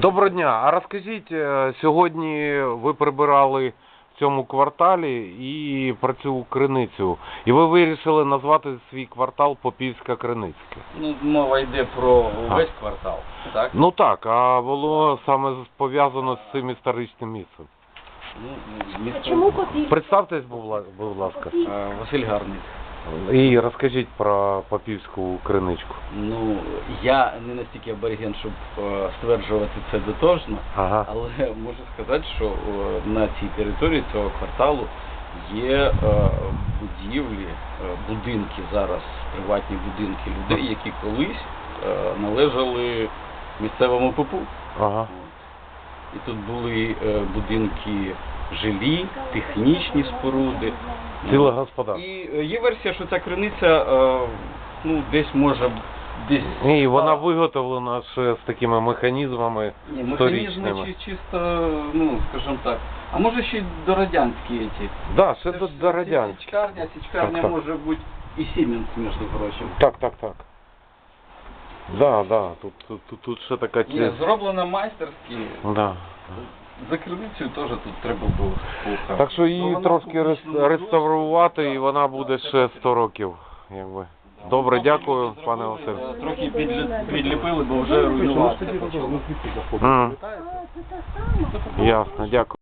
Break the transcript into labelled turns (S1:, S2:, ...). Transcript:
S1: Доброго дня. А розкажіть, е, сьогодні ви прибирали в цьому кварталі і про цю криницю. І ви вирішили назвати свій квартал Попівська Криницьке.
S2: Ну, мова йде про весь квартал, так?
S1: Ну так, а було саме з- пов'язано з цим історичним місцем.
S2: Ну, місто-
S3: А чому Попівська?
S1: Представтесь, будь ла- будь ласка.
S2: Е, Василь Гарник.
S1: І розкажіть про Попівську криничку.
S2: Ну, я не настільки абориген, щоб е, стверджувати це дотожно,
S1: Ага.
S2: але можу сказати, що е, на цій території цього кварталу є е, будівлі, е, будинки зараз, приватні будинки людей, які колись е, належали місцевому ППУ.
S1: Ага.
S2: І тут були е, будинки жилі, технічні споруди.
S1: Ціле господарство.
S2: І е, є версія, що ця криниця е, ну, десь може десь.
S1: І вона виготовлена ще з такими механізмами
S2: Ні, механізми
S1: сторічними.
S2: чи, чисто, ну, скажімо так. А може ще й дорадянські ці.
S1: Да, ще до, до радянських.
S2: Січкарня, січкарня
S1: Так, так.
S2: може бути і Сіменс, між прочим.
S1: Так, так, так. Да, да, тут, тут, тут, ще така
S2: Ні,
S1: ці-
S2: зроблено майстерськи.
S1: Да.
S2: За криницею теж тут треба було слухати.
S1: Так що її
S2: Ну,
S1: трошки рес- реставрувати, і вона буде
S2: так,
S1: ще
S2: так,
S1: 100 років. Якби. Добре, дякую,
S2: Зробили,
S1: пане
S2: е,
S1: Василь.
S2: Трохи підлі- підліпили, бо вже
S3: руйнувати. та сама.
S1: Ясно, дякую.